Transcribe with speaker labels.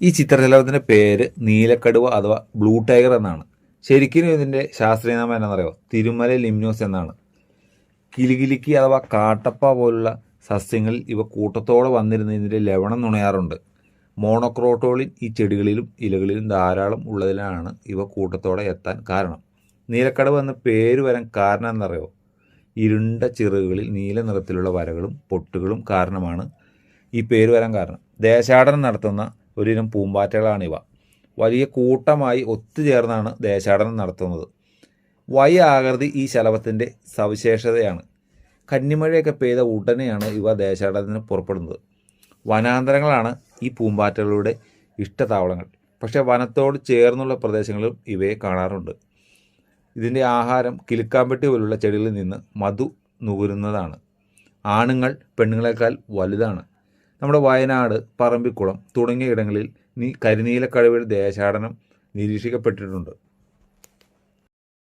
Speaker 1: ഈ ചിത്രശലഭത്തിന്റെ പേര് നീലക്കടുവ അഥവാ ബ്ലൂ ടൈഗർ എന്നാണ്. ശരിക്കും ഇതിന്റെ ശാസ്ത്രീയനാമം എന്നാണെന്നറിയോ തിരുമല ലിംനോസ് എന്നാണ്. കിലികിലിക്ക് അഥവാ കാട്ടപ്പ പോലുള്ള സസ്യങ്ങളിൽ ഇവ കൂട്ടത്തോടെ വന്നിരുന്ന ഇതിന്റെ ലവണം നുണയാറുണ്ട്. മോണോക്രോട്ടോളിൻ ഈ ചെടികളിലും ഇലകളിലും ധാരാളം ഉള്ളതിനാണ് ഇവ കൂട്ടത്തോടെ എത്താൻ കാരണം. നീലക്കടവ് എന്ന പേര് വരാൻ കാരണം എന്നറിയോ ഇരുണ്ട ചിറകുകളിൽ നീല നിറത്തിലുള്ള വരകളും പൊട്ടുകളും കാരണമാണ് ഈ പേര് വരാൻ കാരണം. ദേശാടനം നടത്തുന്ന ഒരിനം പൂമ്പാറ്റകളാണിവ. വലിയ കൂട്ടമായി ഒത്തുചേർന്നാണ് ദേശാടനം നടത്തുന്നത്. വൈ ആകൃതി ഈ ശലഭത്തിന്റെ സവിശേഷതയാണ്. കന്നിമഴയൊക്കെ പെയ്ത ഉടനെയാണ് ഇവ ദേശാടനത്തിന് പുറപ്പെടുന്നത്. വനാന്തരങ്ങളാണ് ഈ പൂമ്പാറ്റകളുടെ ഇഷ്ടതാവളങ്ങൾ. പക്ഷേ വനത്തോട് ചേർന്നുള്ള പ്രദേശങ്ങളിലും ഇവയെ കാണാറുണ്ട്. ഇതിന്റെ ആഹാരം കിലുക്കാമ്പെട്ടി പോലുള്ള ചെടികളിൽ നിന്ന് മധു നുകരുന്നതാണ്. ആണുങ്ങൾ പെണ്ണുങ്ങളെക്കാൾ വലുതാണ്. നമ്മുടെ വയനാട് പറമ്പിക്കുളം തുടങ്ങിയ ഇടങ്ങളിൽ നീ കരിനീലക്കഴുവയുടെ ദേശാടനം നിരീക്ഷിക്കപ്പെട്ടിട്ടുണ്ട്.